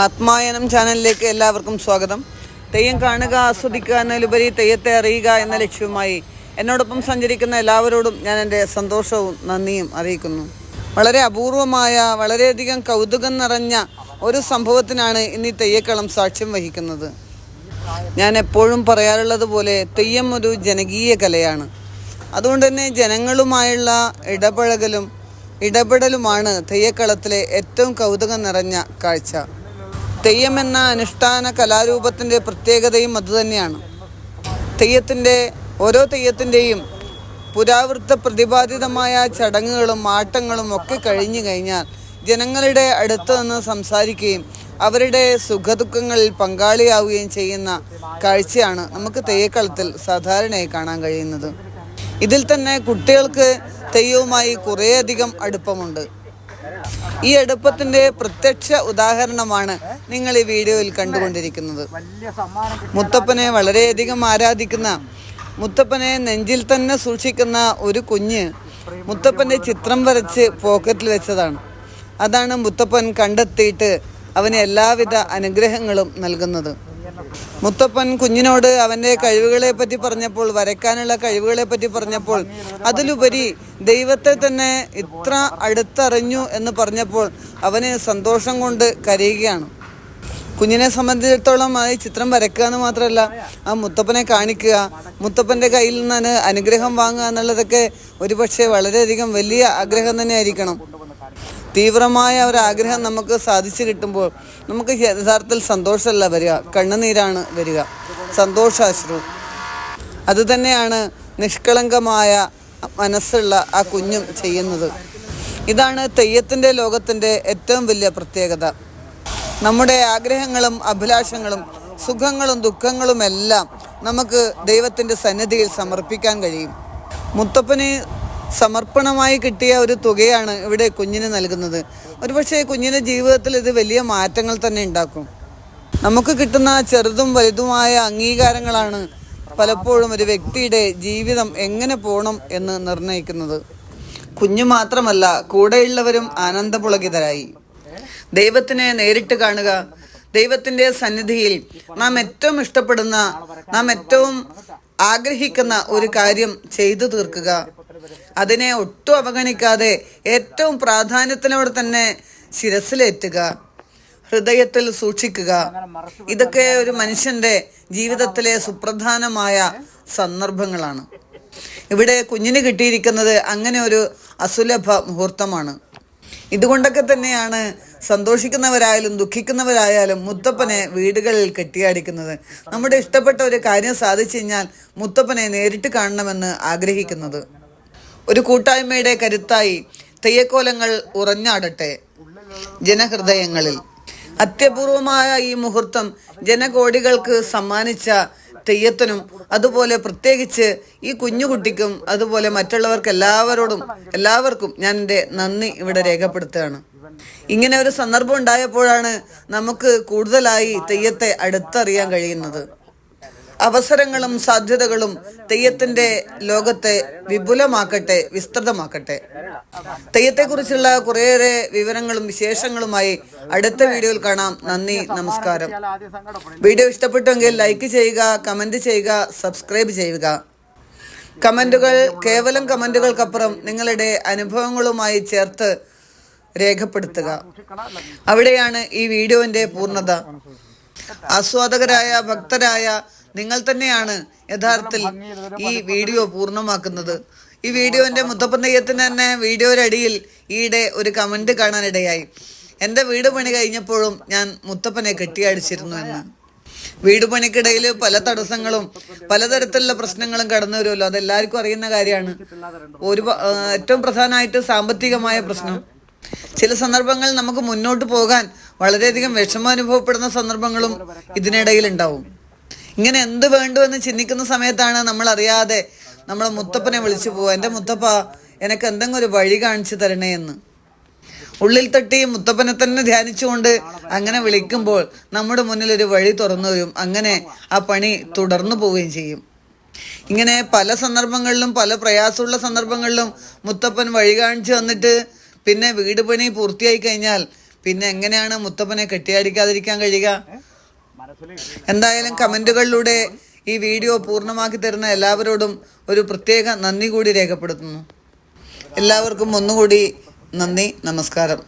ആത്മായനം ചാനലിലേക്ക് എല്ലാവർക്കും സ്വാഗതം. തെയ്യം കാണുക ആസ്വദിക്കുക എന്നതിലുപരി തെയ്യത്തെ അറിയുക എന്ന ലക്ഷ്യവുമായി എന്നോടൊപ്പം സഞ്ചരിക്കുന്ന എല്ലാവരോടും ഞാൻ എന്റെ സന്തോഷവും നന്ദിയും അറിയിക്കുന്നു. വളരെ അപൂർവമായ വളരെയധികം കൗതുകം നിറഞ്ഞ ഒരു സംഭവത്തിനാണ് ഇന്ന് ഈ തെയ്യക്കളം സാക്ഷ്യം വഹിക്കുന്നത്. ഞാൻ എപ്പോഴും പറയാറുള്ളത് പോലെ തെയ്യം ഒരു ജനകീയ കലയാണ്. അതുകൊണ്ട് തന്നെ ജനങ്ങളുമായുള്ള ഇടപഴകലും ഇടപെടലുമാണ് തെയ്യക്കളത്തിലെ ഏറ്റവും കൗതുകം നിറഞ്ഞ കാഴ്ച. തെയ്യം എന്ന അനുഷ്ഠാന കലാരൂപത്തിന്റെ പ്രത്യേകതയും അതുതന്നെയാണ് തെയ്യത്തിന്റെ ഓരോ തെയ്യത്തിന്റെയും പുരാവൃത്ത പ്രതിപാദിതമായ ചടങ്ങുകളും ആട്ടങ്ങളും ഒക്കെ കഴിഞ്ഞു കഴിഞ്ഞാൽ ജനങ്ങളുടെ അടുത്ത് നിന്ന് സംസാരിക്കുകയും അവരുടെ സുഖദുഃഖങ്ങളിൽ പങ്കാളിയാവുകയും ചെയ്യുന്ന കാഴ്ചയാണ് നമുക്ക് തെയ്യക്കളത്തിൽ സാധാരണയായി കാണാൻ കഴിയുന്നത്. ഇതിൽ തന്നെ കുട്ടികൾക്ക് തെയ്യവുമായി കുറേയധികം അടുപ്പമുണ്ട്. ഈ എടുപ്പത്തിന്റെ പ്രത്യക്ഷ ഉദാഹരണമാണ് നിങ്ങൾ ഈ വീഡിയോയിൽ കണ്ടുകൊണ്ടിരിക്കുന്നത്. മുത്തപ്പനെ വളരെയധികം ആരാധിക്കുന്ന മുത്തപ്പനെ നെഞ്ചിൽ തന്നെ സൂക്ഷിക്കുന്ന ഒരു കുഞ്ഞ് മുത്തപ്പന്റെ ചിത്രം വരച്ച് പോക്കറ്റിൽ വെച്ചതാണ്. അതാണ് മുത്തപ്പൻ കണ്ടെത്തിയിട്ട് അവന് എല്ലാവിധ അനുഗ്രഹങ്ങളും നൽകുന്നത്. മുത്തപ്പൻ കുഞ്ഞിനോട് അവന്റെ കഴിവുകളെ പറ്റി പറഞ്ഞപ്പോൾ വരയ്ക്കാനുള്ള കഴിവുകളെ പറ്റി പറഞ്ഞപ്പോൾ അതിലുപരി ദൈവത്തെ തന്നെ ഇത്ര അടുത്തറിഞ്ഞു എന്ന് പറഞ്ഞപ്പോൾ അവന് സന്തോഷം കൊണ്ട് കരയുകയാണ്. കുഞ്ഞിനെ സംബന്ധിച്ചിടത്തോളം ആ ചിത്രം വരയ്ക്കുക എന്ന് മാത്രമല്ല ആ മുത്തപ്പനെ കാണിക്കുക മുത്തപ്പന്റെ കയ്യിൽ നിന്നാണ് അനുഗ്രഹം വാങ്ങുക എന്നുള്ളതൊക്കെ ഒരുപക്ഷെ വളരെയധികം വലിയ ആഗ്രഹം തന്നെ ആയിരിക്കണം തീവ്രമായ ഒരാഗ്രഹം നമുക്ക് സാധിച്ചു കിട്ടുമ്പോൾ നമുക്ക് യഥാർത്ഥത്തിൽ സന്തോഷമല്ല വരിക. കണ്ണുനീരാണ് വരിക. സന്തോഷാശ്രു. അതുതന്നെയാണ് നിഷ്കളങ്കമായ മനസ്സുള്ള ആ കുഞ്ഞും ചെയ്യുന്നത്. ഇതാണ് തെയ്യത്തിന്റെ ലോകത്തിന്റെ ഏറ്റവും വലിയ പ്രത്യേകത. നമ്മുടെ ആഗ്രഹങ്ങളും അഭിലാഷങ്ങളും സുഖങ്ങളും ദുഃഖങ്ങളുമെല്ലാം നമുക്ക് ദൈവത്തിന്റെ സന്നിധിയിൽ സമർപ്പിക്കാൻ കഴിയും. മുത്തപ്പന് സമർപ്പണമായി കിട്ടിയ ഒരു തുകയാണ് ഇവിടെ കുഞ്ഞിന് നൽകുന്നത്. ഒരുപക്ഷെ കുഞ്ഞിന്റെ ജീവിതത്തിൽ ഇത് വലിയ മാറ്റങ്ങൾ തന്നെ ഉണ്ടാക്കും. നമുക്ക് കിട്ടുന്ന ചെറുതും വലുതുമായ അംഗീകാരങ്ങളാണ് പലപ്പോഴും ഒരു വ്യക്തിയുടെ ജീവിതം എങ്ങനെ പോകണം എന്ന് നിർണയിക്കുന്നത്. കുഞ്ഞു മാത്രമല്ല കൂടെയുള്ളവരും ആനന്ദപുളകിതരായി. ദൈവത്തിനെ നേരിട്ട് കാണുക ദൈവത്തിന്റെ സന്നിധിയിൽ നാം ഏറ്റവും ഇഷ്ടപ്പെടുന്ന നാം ഏറ്റവും ആഗ്രഹിക്കുന്ന ഒരു കാര്യം ചെയ്തു തീർക്കുക. അതിനെ ഒട്ടും അവഗണിക്കാതെ ഏറ്റവും പ്രാധാന്യത്തിനോട് തന്നെ ശിരസിലേറ്റുക ഹൃദയത്തിൽ സൂക്ഷിക്കുക. ഇതൊക്കെ ഒരു മനുഷ്യന്റെ ജീവിതത്തിലെ സുപ്രധാനമായ സന്ദർഭങ്ങളാണ്. ഇവിടെ കുഞ്ഞിന് കിട്ടിയിരിക്കുന്നത് അങ്ങനെ ഒരു അസുലഭ മുഹൂർത്തമാണ്. ഇതുകൊണ്ടൊക്കെ തന്നെയാണ് സന്തോഷിക്കുന്നവരായാലും ദുഃഖിക്കുന്നവരായാലും മുത്തപ്പനെ വീടുകളിൽ കെട്ടിയാടിക്കുന്നത്. നമ്മുടെ ഇഷ്ടപ്പെട്ട ഒരു കാര്യം സാധിച്ചു കഴിഞ്ഞാൽ മുത്തപ്പനെ നേരിട്ട് കാണണമെന്ന് ആഗ്രഹിക്കുന്നത്. ഒരു കൂട്ടായ്മയുടെ കരുത്തായി തെയ്യക്കോലങ്ങൾ ഉറഞ്ഞാടട്ടെ ജനഹൃദയങ്ങളിൽ. അത്യപൂർവമായ ഈ മുഹൂർത്തം ജനകോടികൾക്ക് സമ്മാനിച്ച തെയ്യത്തിനും അതുപോലെ പ്രത്യേകിച്ച് ഈ കുഞ്ഞുകുട്ടിക്കും അതുപോലെ മറ്റുള്ളവർക്ക് എല്ലാവരോടും എല്ലാവർക്കും ഞാൻ എന്റെ നന്ദി ഇവിടെ രേഖപ്പെടുത്തുകയാണ്. ഇങ്ങനെ ഒരു സന്ദർഭം ഉണ്ടായപ്പോഴാണ് നമുക്ക് കൂടുതലായി തെയ്യത്തെ അടുത്തറിയാൻ കഴിയുന്നത്. അവസരങ്ങളും സാധ്യതകളും തെയ്യത്തിന്റെ ലോകത്തെ വിപുലമാക്കട്ടെ വിസ്തൃതമാക്കട്ടെ. തെയ്യത്തെക്കുറിച്ചുള്ള കുറേയേറെ വിവരങ്ങളും വിശേഷങ്ങളുമായി അടുത്ത വീഡിയോയിൽ കാണാം. നന്ദി നമസ്കാരം. വീഡിയോ ഇഷ്ടപ്പെട്ടുവെങ്കിൽ ലൈക്ക് ചെയ്യുക കമന്റ് ചെയ്യുക സബ്സ്ക്രൈബ് ചെയ്യുക. കമന്റുകൾ കേവലം കമന്റുകൾക്കപ്പുറം നിങ്ങളുടെ അനുഭവങ്ങളുമായി ചേർത്ത് രേഖപ്പെടുത്തുക. അവിടെയാണ് ഈ വീഡിയോന്റെ പൂർണത. ആസ്വാദകരായ ഭക്തരായ നിങ്ങൾ തന്നെയാണ് യഥാർത്ഥത്തിൽ ഈ വീഡിയോ പൂർണമാക്കുന്നത്. ഈ വീഡിയോന്റെ മുത്തപ്പൻ തെയ്യത്തിന് തന്നെ വീഡിയോയുടെ അടിയിൽ ഈയിടെ ഒരു കമന്റ് കാണാനിടയായി. എന്റെ വീട് പണി കഴിഞ്ഞപ്പോഴും ഞാൻ മുത്തപ്പനെ കെട്ടിയടിച്ചിരുന്നു എന്ന്. വീട് പണിക്കിടയിൽ പല തടസ്സങ്ങളും പലതരത്തിലുള്ള പ്രശ്നങ്ങളും കടന്നു വരുമല്ലോ. അതെല്ലാവർക്കും അറിയുന്ന കാര്യമാണ്. ഒരു ഏറ്റവും പ്രധാനമായിട്ട് സാമ്പത്തികമായ പ്രശ്നം. ചില സന്ദർഭങ്ങൾ നമുക്ക് മുന്നോട്ട് പോകാൻ വളരെയധികം വിഷമം അനുഭവപ്പെടുന്ന സന്ദർഭങ്ങളും ഇതിനിടയിൽ ഉണ്ടാവും ഇങ്ങനെ എന്ത് വേണ്ടുവെന്ന് ചിന്തിക്കുന്ന സമയത്താണ് നമ്മൾ അറിയാതെ നമ്മളെ മുത്തപ്പനെ വിളിച്ചു പോവുക. എന്റെ മുത്തപ്പ എനിക്ക് എന്തെങ്കിലും ഒരു വഴി കാണിച്ചു തരണേ എന്ന്. ഉള്ളിൽ തട്ടി മുത്തപ്പനെ തന്നെ ധ്യാനിച്ചുകൊണ്ട് അങ്ങനെ വിളിക്കുമ്പോൾ നമ്മുടെ മുന്നിൽ ഒരു വഴി തുറന്നു വരും അങ്ങനെ ആ പണി തുടർന്നു പോവുകയും ചെയ്യും. ഇങ്ങനെ പല സന്ദർഭങ്ങളിലും പല പ്രയാസമുള്ള സന്ദർഭങ്ങളിലും മുത്തപ്പൻ വഴി കാണിച്ചു വന്നിട്ട് പിന്നെ വീട് പണി പൂർത്തിയായി കഴിഞ്ഞാൽ പിന്നെ എങ്ങനെയാണ് മുത്തപ്പനെ കെട്ടിയാടിക്കാതിരിക്കാൻ കഴിയുക? എന്തായാലും കമന്റുകളിലൂടെ ഈ വീഡിയോ പൂർണമാക്കി തരുന്ന എല്ലാവരോടും ഒരു പ്രത്യേക നന്ദി കൂടി രേഖപ്പെടുത്തുന്നു. എല്ലാവർക്കും ഒന്നുകൂടി നന്ദി നമസ്കാരം.